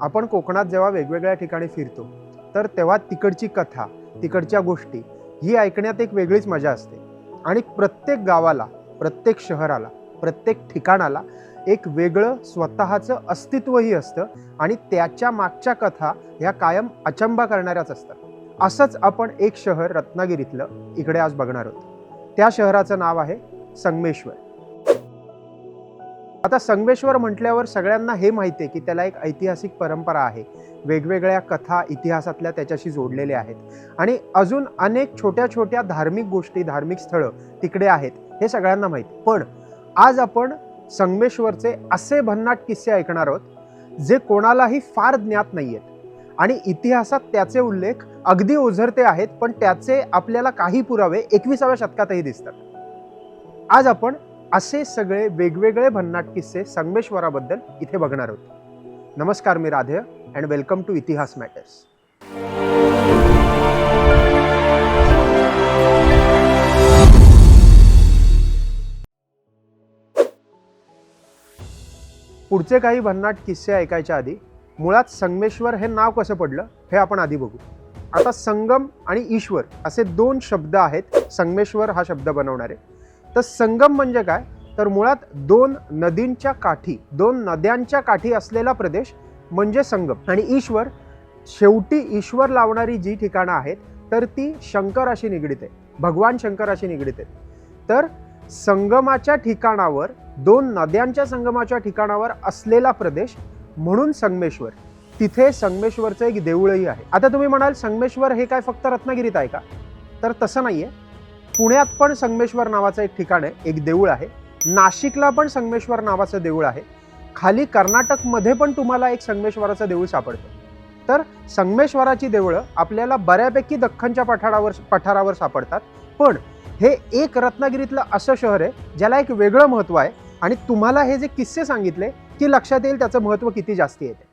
आपण कोकणात जेव्हा वेगवेगळ्या ठिकाणी फिरतो तर तेव्हा तिकडची कथा तिकडच्या गोष्टी ही ऐकण्यात एक वेगळीच मजा असते. आणि प्रत्येक गावाला प्रत्येक शहराला प्रत्येक ठिकाणाला एक वेगळं स्वतःचं अस्तित्वही असतं आणि त्याच्या मागच्या कथा ह्या कायम अचंबा करणाऱ्याच असतात. असंच आपण एक शहर रत्नागिरीतलं इकडे आज बघणार आहोत. त्या शहराचं नाव आहे संगमेश्वर. आता संगमेश्वर म्हटल्यावर सगळ्यांना हे माहिती आहे की त्याला एक ऐतिहासिक परंपरा आहे. वेगवेगळ्या कथा इतिहासातल्या त्याच्याशी जोडलेल्या आहेत. आणि अजून अनेक छोट्या छोट्या धार्मिक गोष्टी धार्मिक स्थळं तिकडे आहेत हे सगळ्यांना माहिती. पण आज आपण संगमेश्वरचे असे भन्नाट किस्से ऐकणार आहोत जे कोणालाही फार ज्ञात नाही आहेत आणि इतिहासात त्याचे उल्लेख अगदी ओझरते आहेत पण त्याचे आपल्याला काही पुरावे एकविसाव्या शतकातही दिसतात. आज आपण असे सगळे वेगवेगळे भन्नाट किस्से संगमेश्वराबद्दल इथे बघणार आहोत. नमस्कार मी Radhey and welcome to Itihas matters पुढचे काही भन्नाट किस्से ऐकायच्या आधी मुळात संगमेश्वर हे नाव कसं पडलं हे आपण आधी बघू. आता संगम आणि ईश्वर असे दोन शब्द आहेत संगमेश्वर हा शब्द बनवणारे. तर संगम म्हणजे काय? तर मुळात दोन नदींच्या काठी दोन नद्यांच्या काठी असलेला प्रदेश म्हणजे संगम. आणि ईश्वर शेवटी ईश्वर लावणारी जी ठिकाणं आहेत तर ती शंकराशी निगडीत आहे भगवान शंकराशी निगडीत आहेत. तर संगमाच्या ठिकाणावर दोन नद्यांच्या संगमाच्या ठिकाणावर असलेला प्रदेश म्हणून संगमेश्वर. तिथे संगमेश्वरचं एक देऊळही आहे. आता तुम्ही म्हणाल संगमेश्वर हे काय फक्त रत्नागिरीत आहे का? तर तसं नाही आहे पुण्यात पण संगमेश्वर नावाचं एक ठिकाण आहे एक देऊळ आहे. नाशिकला पण संगमेश्वर नावाचं देऊळ आहे. खाली कर्नाटकमध्ये पण तुम्हाला एक संगमेश्वराचं देऊळ सापडतं. तर संगमेश्वराची देवळं आपल्याला बऱ्यापैकी दख्खनच्या पठारावर पठारावर सापडतात. पण हे एक रत्नागिरीतलं असं शहर आहे ज्याला एक वेगळं महत्त्व आहे. आणि तुम्हाला हे जे किस्से सांगितले की लक्षात येईल त्याचं महत्त्व किती जास्ती येते.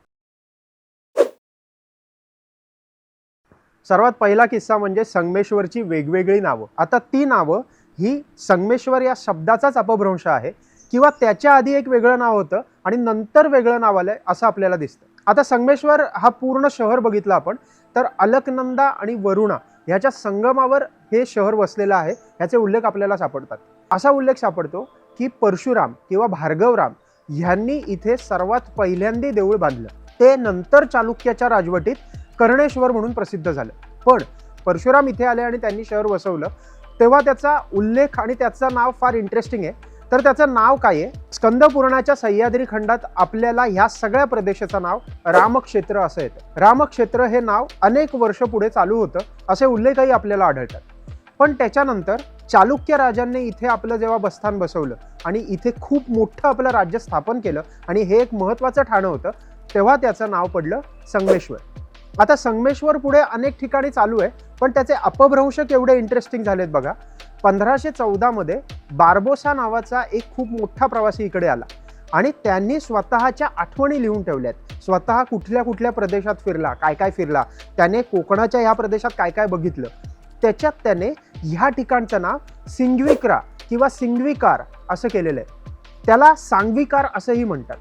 सर्वात पहिला किस्सा म्हणजे संगमेश्वरची वेगवेगळी नावं. आता ती नावं ही संगमेश्वर या शब्दाचाच अपभ्रंश आहे किंवा त्याच्या आधी एक वेगळं नाव होतं आणि नंतर वेगळं नाव आलंय असं आपल्याला दिसतं. आता संगमेश्वर हा पूर्ण शहर बघितला आपण तर अलकनंदा आणि वरुणा ह्याच्या संगमावर हे शहर वसलेलं आहे ह्याचे उल्लेख आपल्याला सापडतात. असा उल्लेख सापडतो की परशुराम किंवा भार्गवराम ह्यांनी इथे सर्वात पहिल्यांदी देऊळ बांधलं. ते नंतर चालुक्याच्या राजवटीत कर्णेश्वर म्हणून प्रसिद्ध झालं. पण परशुराम इथे आले आणि त्यांनी शहर वसवलं. तेव्हा त्याचा उल्लेख आणि त्याचं नाव फार इंटरेस्टिंग आहे. तर त्याचं नाव काय आहे? स्कंदपुराणाच्या सह्याद्री खंडात आपल्याला ह्या सगळ्या प्रदेशाचं नाव रामक्षेत्र असं येतं. रामक्षेत्र हे नाव अनेक वर्ष पुढे चालू होतं असे उल्लेखही आपल्याला आढळतात. पण त्याच्यानंतर चालुक्य राजांनी इथे आपलं जेव्हा बस्थान बसवलं आणि इथे खूप मोठं आपलं राज्य स्थापन केलं आणि हे एक महत्त्वाचं ठाणं होतं तेव्हा त्याचं नाव पडलं संगमेश्वर. आता संगमेश्वर पुढे अनेक ठिकाणी चालू आहे पण त्याचे अपभ्रंश केवढे इंटरेस्टिंग झालेत बघा. पंधराशे चौदामध्ये बार्बोसा नावाचा एक खूप मोठा प्रवासी इकडे आला. आणि त्यांनी स्वतःच्या आठवणी लिहून ठेवल्यात. स्वतः कुठल्या कुठल्या प्रदेशात फिरला काय काय फिरला त्याने कोकणाच्या ह्या प्रदेशात काय काय बघितलं? त्याच्यात त्याने ह्या ठिकाणचं नाव सिंगविक्रा किंवा सिंगविकार असं केलेलं आहे. त्याला सांगविकार असंही म्हणतात.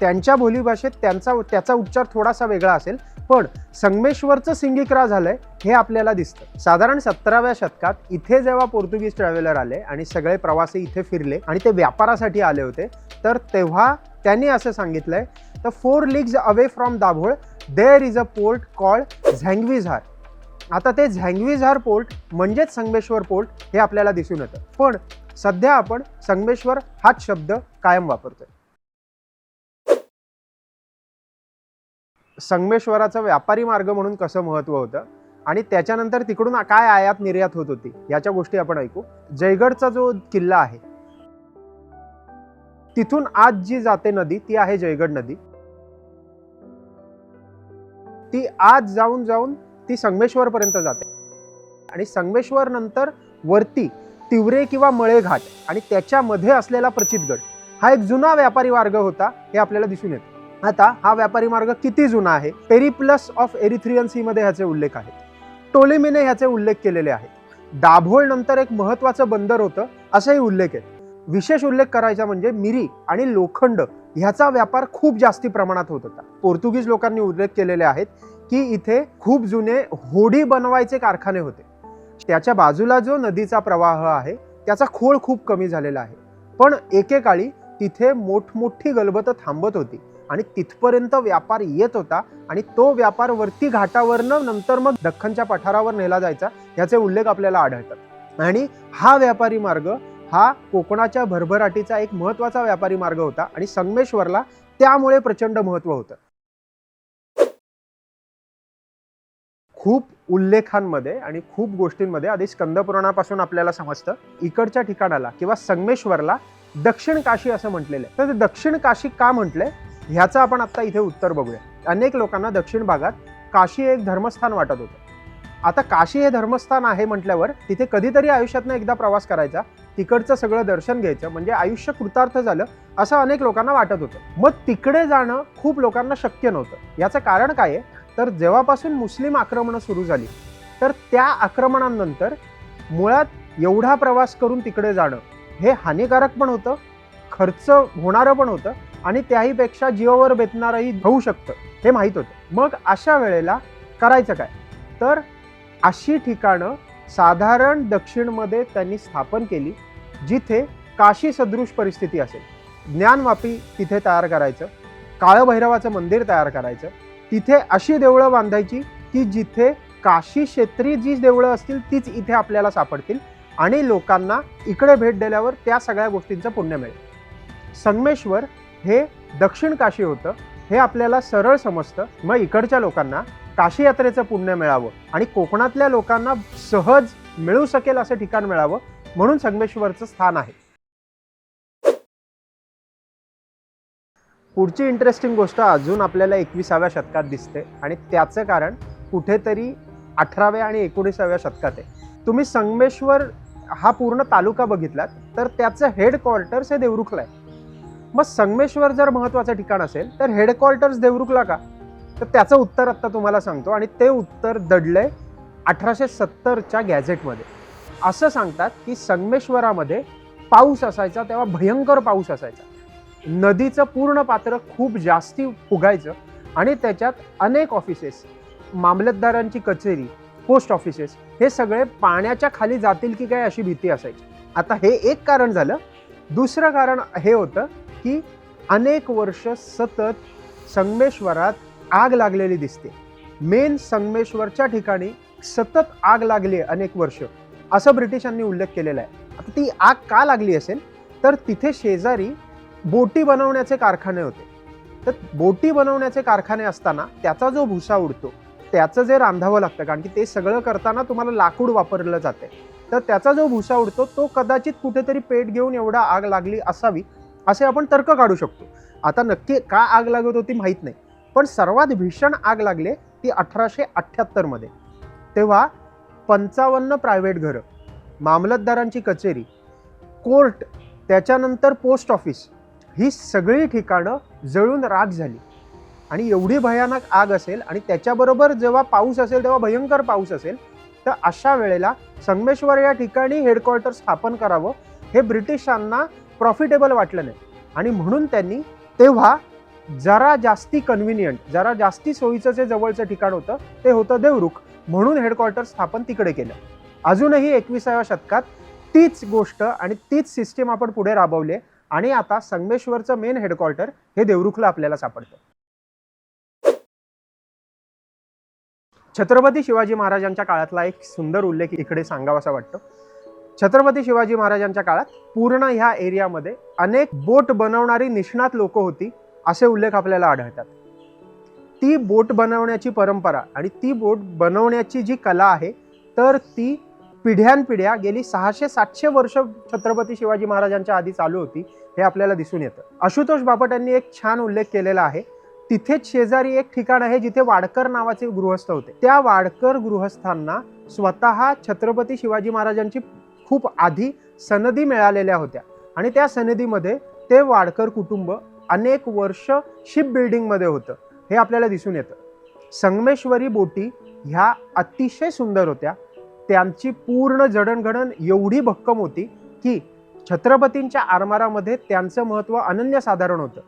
त्यांच्या बोलीभाषेत त्यांचा त्याचा उच्चार थोडासा वेगळा असेल पण संगमेश्वरचं सिंगिक्रा झालंय हे आपल्याला दिसतं. साधारण सतराव्या शतकात इथे जेव्हा पोर्तुगीज ट्रॅव्हलर आले आणि सगळे प्रवासी इथे फिरले आणि ते व्यापारासाठी आले होते तर तेव्हा त्यांनी असं सांगितलंय तर four leagues away from Dabhol there is a port called झँगविझार आता ते झँगविझार पोर्ट म्हणजेच संगमेश्वर पोर्ट हे आपल्याला दिसून येतं. पण सध्या आपण संगमेश्वर हाच शब्द कायम वापरतोय. संगमेश्वराचं व्यापारी मार्ग म्हणून कसं महत्त्व होतं? आणि त्याच्यानंतर तिकडून काय आयात निर्यात होत होती? याच्या गोष्टी आपण ऐकू. जयगडचा जो किल्ला आहे तिथून आज जी जाते नदी ती आहे जयगड नदी. ती आज जाऊन जाऊन ती संगमेश्वर पर्यंत जाते. आणि संगमेश्वर नंतर वरती तिवरे किंवा मळे घाट आणि त्याच्यामध्ये असलेला प्रचितगड हा एक जुना व्यापारी मार्ग होता हे आपल्याला दिसून येतं. आता हा व्यापारी मार्ग किती जुना आहे? पेरिप्लस ऑफ एरिथ्रियन सी मध्ये ह्याचे उल्लेख आहेत. टोलेमीने ह्याचे उल्लेख केलेले आहेत. दाभोळ नंतर एक महत्वाचं बंदर होतं असेही उल्लेख आहेत विशेष उल्लेख करायचा म्हणजे मिरी आणि लोखंड ह्याचा व्यापार खूप जास्ती प्रमाणात होत होता. पोर्तुगीज लोकांनी उल्लेख केलेले आहेत की इथे खूप जुने होडी बनवायचे कारखाने होते. त्याच्या बाजूला जो नदीचा प्रवाह आहे त्याचा खोळ खूप कमी झालेला आहे. पण एकेकाळी तिथे मोठमोठी गलबतं थांबत होती. आणि तिथपर्यंत व्यापार येत होता आणि तो व्यापार वरती घाटावरनं नंतर मग दख्खनच्या पठारावर नेला जायचा याचे उल्लेख आपल्याला आढळतात. आणि हा व्यापारी मार्ग हा कोकणाच्या भरभराटीचा एक महत्त्वाचा व्यापारी मार्ग होता आणि संगमेश्वरला त्यामुळे प्रचंड महत्त्व होतं. खूप उल्लेखांमध्ये आणि खूप गोष्टींमध्ये आधी स्कंदपुराणापासून आपल्याला समजतं इकडच्या ठिकाणाला किंवा संगमेश्वरला दक्षिण काशी असं म्हटलेलं आहे. तर दक्षिण काशी का म्हटलंय? ह्याचं आपण आत्ता इथे उत्तर बघूया. अनेक लोकांना दक्षिण भागात काशी एक धर्मस्थान वाटत होतं. आता काशी हे धर्मस्थान आहे म्हटल्यावर तिथे कधीतरी आयुष्यातनं एकदा प्रवास करायचा तिकडचं सगळं दर्शन घ्यायचं म्हणजे आयुष्य कृतार्थ झालं असं अनेक लोकांना वाटत होतं. मग तिकडे जाणं खूप लोकांना शक्य नव्हतं. याचं कारण काय आहे? तर जेव्हापासून मुस्लिम आक्रमणं सुरू झाली तर त्या आक्रमणांनंतर मुळात एवढा प्रवास करून तिकडे जाणं हे हानिकारक पण होतं खर्च होणारं पण होतं आणि त्याहीपेक्षा जीवावर बेतणारही होऊ शकतं हे माहीत होतं. मग अशा वेळेला करायचं काय? तर अशी ठिकाणं साधारण दक्षिणमध्ये त्यांनी स्थापन केली जिथे काशी सदृश परिस्थिती असेल. ज्ञानवापी तिथे तयार करायचं काळभैरवाचं मंदिर तयार करायचं तिथे अशी देवळं बांधायची की जिथे काशी क्षेत्री जी देवळं असतील तीच इथे आपल्याला सापडतील आणि लोकांना इकडे भेट दिल्यावर त्या सगळ्या गोष्टींचं पुण्य मिळेल. संगमेश्वर हे दक्षिण काशी होतं हे आपल्याला सरळ समजतं. मग इकडच्या लोकांना काशी यात्रेचं पुण्य मिळावं आणि कोकणातल्या लोकांना सहज मिळू शकेल असं ठिकाण मिळावं म्हणून संगमेश्वरचं स्थान आहे. पुढची इंटरेस्टिंग गोष्ट अजून आपल्याला एकविसाव्या शतकात दिसते आणि त्याचं कारण कुठेतरी अठराव्या आणि एकोणीसाव्या शतकात आहे. तुम्ही संगमेश्वर हा पूर्ण तालुका बघितलात तर त्याचं हेडक्वार्टर्स हे देवरुखला आहे. मग संगमेश्वर जर महत्वाचं ठिकाण असेल तर हेडक्वार्टर्स देवरुखला का? तर त्याचं उत्तर आत्ता तुम्हाला सांगतो. आणि ते उत्तर दडलंय अठराशे सत्तरच्या गॅझेटमध्ये. असं सांगतात की संगमेश्वरामध्ये पाऊस असायचा तेव्हा भयंकर पाऊस असायचा. नदीचं पूर्ण पात्र खूप जास्ती फुगायचं आणि त्याच्यात अनेक ऑफिसेस मामलतदारांची कचेरी पोस्ट ऑफिसेस हे सगळे पाण्याच्या खाली जातील की काय अशी भीती असायची. आता हे एक कारण झालं. दुसरं कारण हे होतं की अनेक वर्ष सतत संगमेश्वरात आग लागलेली दिसते. मेन संगमेश्वरच्या ठिकाणी सतत आग लागली आहे अनेक वर्ष. असं ब्रिटिशांनी उल्लेख केलेला आहे. आता ती आग का लागली असेल? तर तिथे शेजारी बोटी बनवण्याचे कारखाने होते. तर बोटी बनवण्याचे कारखाने असताना त्याचा जो भुसा उडतो त्याचं जे रांधावं लागतं कारण की ते सगळं करताना तुम्हाला लाकूड वापरलं जाते तर त्याचा जो भुसा उडतो तो कदाचित कुठेतरी पेट घेऊन एवढा आग लागली असावी. असे आपण तर्क काढू शकतो. आता नक्की का आग लागत होती माहीत नाही. पण सर्वात भीषण आग लागले ती अठराशे अठ्ठ्याहत्तरमध्ये तेव्हा पंचावन्न प्रायव्हेट घरं मामलतदारांची कचेरी कोर्ट त्याच्यानंतर पोस्ट ऑफिस ही सगळी ठिकाणं जळून राख झाली. आणि एवढी भयानक आग असेल आणि त्याच्याबरोबर जेव्हा पाऊस असेल तेव्हा भयंकर पाऊस असेल तर अशा वेळेला संगमेश्वर या ठिकाणी हेडक्वार्टर स्थापन करावं हे ब्रिटिशांना प्रॉफिटेबल वाटलं नाही आणि म्हणून त्यांनी तेव्हा जरा जास्ती कन्व्हिनियंट जरा जास्ती सोयीचं जे जवळचं ठिकाण होतं ते होतं देवरुख. म्हणून हेडक्वार्टर स्थापन तिकडे केलं. अजूनही एकविसाव्या शतकात तीच गोष्ट आणि तीच सिस्टीम आपण पुढे राबवली आणि आता संगमेश्वरचं मेन हेडक्वार्टर हे देवरुखला आपल्याला सापडतं. छत्रपती शिवाजी महाराजांच्या काळातला एक सुंदर उल्लेख इकडे सांगावासा वाटतो. छत्रपती शिवाजी महाराजांच्या काळात पूर्ण ह्या एरियामध्ये अनेक बोट बनवणारी निष्णात लोक होती असे उल्लेख आपल्याला आढळतात. ती बोट बनवण्याची परंपरा आणि ती बोट बनवण्याची जी कला आहे तर ती पिढ्यानपिढ्या गेली सहाशे सातशे वर्ष छत्रपती शिवाजी महाराजांच्या आधी चालू होती हे आपल्याला दिसून येतं. आशुतोष बापट यांनी एक छान उल्लेख केलेला आहे तिथेच शेजारी एक ठिकाण आहे जिथे वाडकर नावाचे गृहस्थ होते. त्या वाडकर गृहस्थांना स्वतः छत्रपती शिवाजी महाराजांची खूप आधी सनदी मिळालेल्या होत्या. आणि त्या सनदीमध्ये ते वाडकर कुटुंब अनेक वर्ष शिप बिल्डिंगमध्ये होतं. हे आपल्याला दिसून येतं. संगमेश्वरी बोटी ह्या अतिशय सुंदर होत्या. त्यांची पूर्ण जडणघडण एवढी भक्कम होती की छत्रपतींच्या आरमारामध्ये त्यांचं महत्त्व अनन्यसाधारण होतं.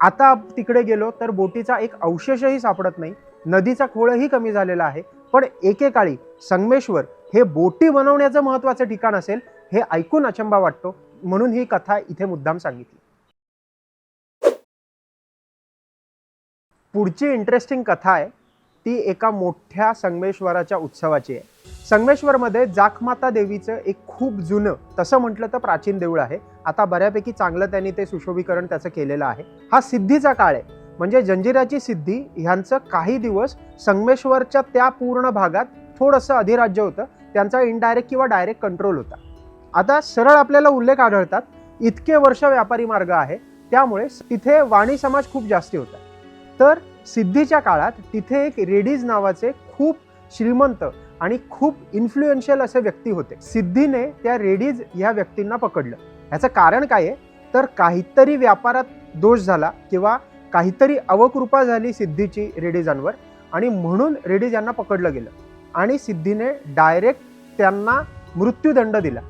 आता तिकडे गेलो तर बोटीचा एक अवशेषही सापडत नाही. नदीचा खोळही कमी झालेला आहे. पण एकेकाळी संगमेश्वर हे बोटी बनवण्याचं महत्वाचं ठिकाण असेल हे ऐकून अचंबा वाटतो. म्हणून ही कथा इथे मुद्दाम सांगितली. पुढची इंटरेस्टिंग कथा आहे. ती एका मोठ्या संगमेश्वराच्या उत्सवाची आहे. संगमेश्वरमध्ये जाखमाता देवीचं एक खूप जुनं तसं म्हटलं तर प्राचीन देऊळ आहे. आता बऱ्यापैकी चांगलं त्यांनी ते सुशोभीकरण त्याचं केलेलं आहे. हा सिद्धीचा काळ आहे. म्हणजे जंजिराची सिद्धी ह्यांचं काही दिवस संगमेश्वरच्या त्या पूर्ण भागात थोडंसं अधिराज्य होतं. त्यांचा इनडायरेक्ट किंवा डायरेक्ट कंट्रोल होता. आता सरळ आपल्याला उल्लेख आढळतात इतके वर्ष व्यापारी मार्ग आहे त्यामुळे तिथे वाणी समाज खूप जास्ती होता. तर सिद्धीच्या काळात तिथे एक रेडीज नावाचे खूप श्रीमंत आणि खूप इन्फ्लुएन्शियल असे व्यक्ती होते. सिद्धीने त्या रेडीज ह्या व्यक्तींना पकडलं. ह्याचं कारण काय आहे? तर काहीतरी व्यापारात दोष झाला किंवा काहीतरी अवकृपा झाली सिद्धीची रेडीजांवर आणि म्हणून रेडीज यांना पकडलं गेलं. आणि सिद्धीने डायरेक्ट त्यांना मृत्यूदंड दिला.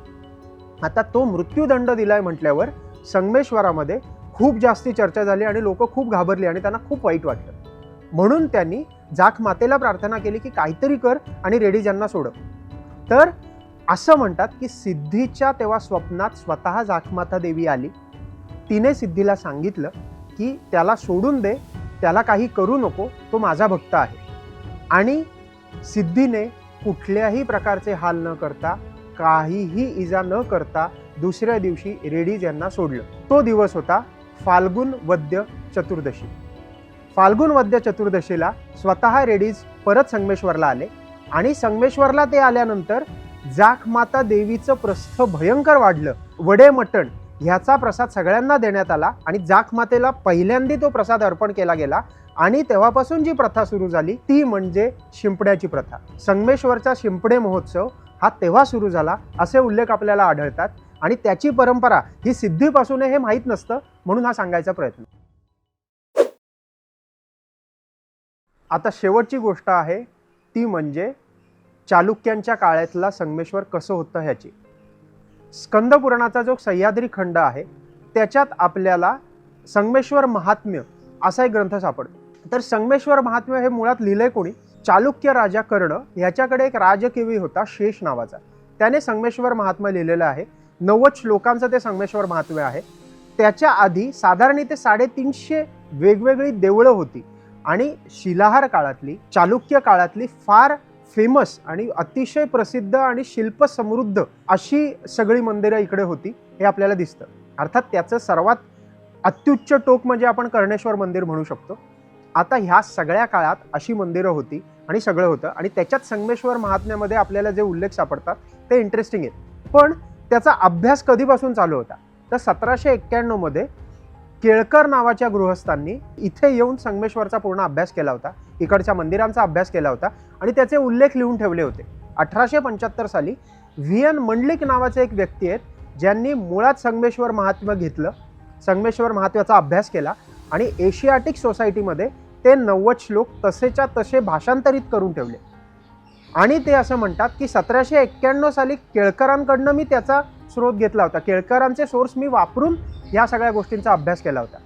आता तो मृत्यूदंड दिलाय म्हटल्यावर संगमेश्वरामध्ये खूप जास्ती चर्चा झाली आणि लोक खूप घाबरली आणि त्यांना खूप वाईट वाटलं. म्हणून त्यांनी जाख मातेला प्रार्थना केली की काहीतरी कर आणि रेडीजांना सोडव. तर असं म्हणतात की सिद्धीच्या तेव्हा स्वप्नात स्वतः जाखमाता देवी आली. तिने सिद्धीला सांगितलं की त्याला सोडून दे त्याला काही करू नको तो माझा भक्त आहे. आणि सिद्धीने कुठल्याही प्रकारचे हाल न करता काहीही इजा न करता दुसऱ्या दिवशी रेडीज यांना सोडलं. तो दिवस होता फाल्गुन वद्य चतुर्दशी. फाल्गुन वद्य चतुर्दशीला स्वतः रेडीज परत संगमेश्वरला आले आणि संगमेश्वरला ते आल्यानंतर जाख माता देवीचं प्रस्थ भयंकर वाढलं. वडे मटण ह्याचा प्रसाद सगळ्यांना देण्यात आला आणि जाख मातेला पहिल्यांदा तो प्रसाद अर्पण केला गेला. आणि तेव्हापासून जी प्रथा सुरू झाली ती म्हणजे शिंपड्याची प्रथा. संगमेश्वरचा शिंपडे महोत्सव हा तेव्हा सुरू झाला असे उल्लेख आपल्याला आढळतात. आणि त्याची परंपरा ही सिद्धीपासून हे माहीत नसतं म्हणून हा सांगायचा प्रयत्न. आता शेवटची गोष्ट आहे ती म्हणजे चालुक्यांच्या काळातला संगमेश्वर कसं होतं ह्याची. स्कंद पुराणाचा जो सह्याद्री खंड आहे त्याच्यात आपल्याला संगमेश्वर महात्म्य असा एक ग्रंथ सापडतो. तर संगमेश्वर महात्म्य हे मुळात लिहिलंय कोणी? चालुक्य राजा कर्ण ह्याच्याकडे एक राजकेवी होता शेष नावाचा. त्याने संगमेश्वर महात्म्य लिहिलेलं आहे. नव्वद श्लोकांचं ते संगमेश्वर महात्म्य आहे. त्याच्या आधी साधारण ते साडेतीनशे वेगवेगळी देवळं होती. आणि शिलाहार काळातली चालुक्य काळातली फार फेमस आणि अतिशय प्रसिद्ध आणि शिल्प समृद्ध अशी सगळी मंदिरं इकडे होती हे आपल्याला दिसतं. अर्थात त्याचं सर्वात अत्युच्च टोक म्हणजे आपण कर्णेश्वर मंदिर म्हणू शकतो. आता ह्या सगळ्या काळात अशी मंदिरं होती आणि सगळं होतं. आणि त्याच्यात संगमेश्वर महात्म्यामध्ये आपल्याला जे उल्लेख सापडतात ते इंटरेस्टिंग आहेत. पण त्याचा अभ्यास कधीपासून चालू होता? तर सतराशे एक्क्याण्णवमध्ये केळकर नावाच्या गृहस्थांनी इथे येऊन संगमेश्वरचा पूर्ण अभ्यास केला होता. इकडच्या मंदिरांचा अभ्यास केला होता. आणि त्याचे उल्लेख लिहून ठेवले होते. अठराशे पंच्याहत्तर साली व्ही. एन. मंडलिक नावाचे एक व्यक्ती आहेत ज्यांनी मुळात संगमेश्वर महात्म्य घेतलं. संगमेश्वर महात्म्याचा अभ्यास केला. आणि एशियाटिक सोसायटीमध्ये ते नव्वद श्लोक तसेच्या तसे भाषांतरित करून ठेवले. आणि ते असं म्हणतात की सतराशे एक्क्याण्णव साली केळकरांकडनं मी त्याचा स्रोत घेतला होता. केळकरांचे सोर्स मी वापरून या सगळ्या गोष्टींचा अभ्यास केला होता.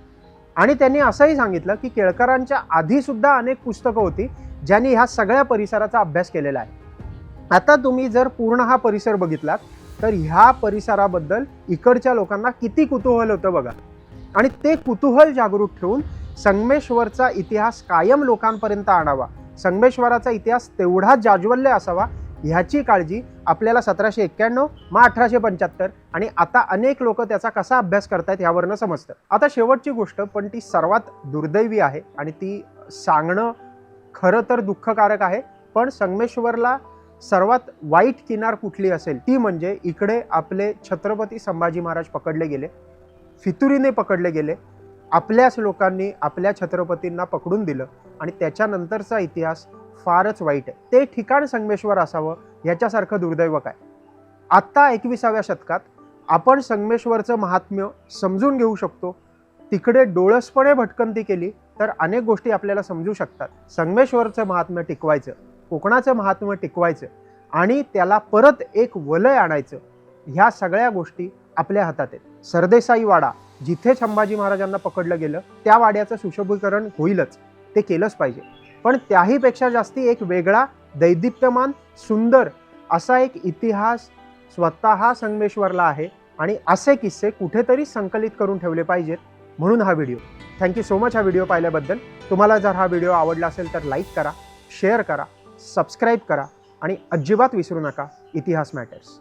आणि त्यांनी असंही सांगितलं की केळकरांच्या आधीसुद्धा अनेक पुस्तकं होती ज्यांनी ह्या सगळ्या परिसराचा अभ्यास केलेला आहे. आता तुम्ही जर पूर्ण हा परिसर बघितलात तर ह्या परिसराबद्दल इकडच्या लोकांना किती कुतूहल होतं बघा. आणि ते कुतूहल जागृत ठेवून संगमेश्वरचा इतिहास कायम लोकांपर्यंत आणावा. संगमेश्वराचा इतिहास तेवढा जाज्वल्य असावा ह्याची काळजी आपल्याला सतराशे एक्क्याण्णव मग अठराशे पंच्याहत्तर आणि आता अनेक लोक त्याचा कसा अभ्यास करतायत यावरनं समजतं. आता शेवटची गोष्ट पण ती सर्वात दुर्दैवी आहे आणि ती सांगणं खरं तर दुःखकारक आहे पण संगमेश्वरला सर्वात वाईट किनार कुठली असेल? ती म्हणजे इकडे आपले छत्रपती संभाजी महाराज पकडले गेले. फितुरीने पकडले गेले. आपल्याच लोकांनी आपल्या छत्रपतींना पकडून दिलं आणि त्याच्यानंतरचा इतिहास फारच वाईट आहे. ते ठिकाण संगमेश्वर असावं ह्याच्यासारखं दुर्दैव काय? आत्ता एकविसाव्या शतकात आपण संगमेश्वरचं महात्म्य समजून घेऊ शकतो. तिकडे डोळसपणे भटकंती केली तर अनेक गोष्टी आपल्याला समजू शकतात. संगमेश्वरचं महात्म्य टिकवायचं कोकणाचं महात्म्य टिकवायचं आणि त्याला परत एक वलय आणायचं ह्या सगळ्या गोष्टी आपल्या हातात आहेत. सरदेसाई वाडा जिथे संभाजी महाराजांना पकडलं गेलं त्या वाड्याचं सुशोभीकरण होईलच. ते केलंच पाहिजे. पण त्याहीपेक्षा जास्ती एक वेगळा दैदिप्यमान सुंदर असा एक इतिहास स्वतः संगमेश्वरला आहे आणि असे किस्से कुठेतरी संकलित करून ठेवले पाहिजेत म्हणून हा video. Thank you so much हा व्हिडिओ पाहिल्याबद्दल. तुम्हाला जर हा व्हिडिओ आवडला असेल तर लाईक करा शेअर करा सबस्क्राईब करा आणि अजिबात विसरू नका. इतिहास मॅटर्स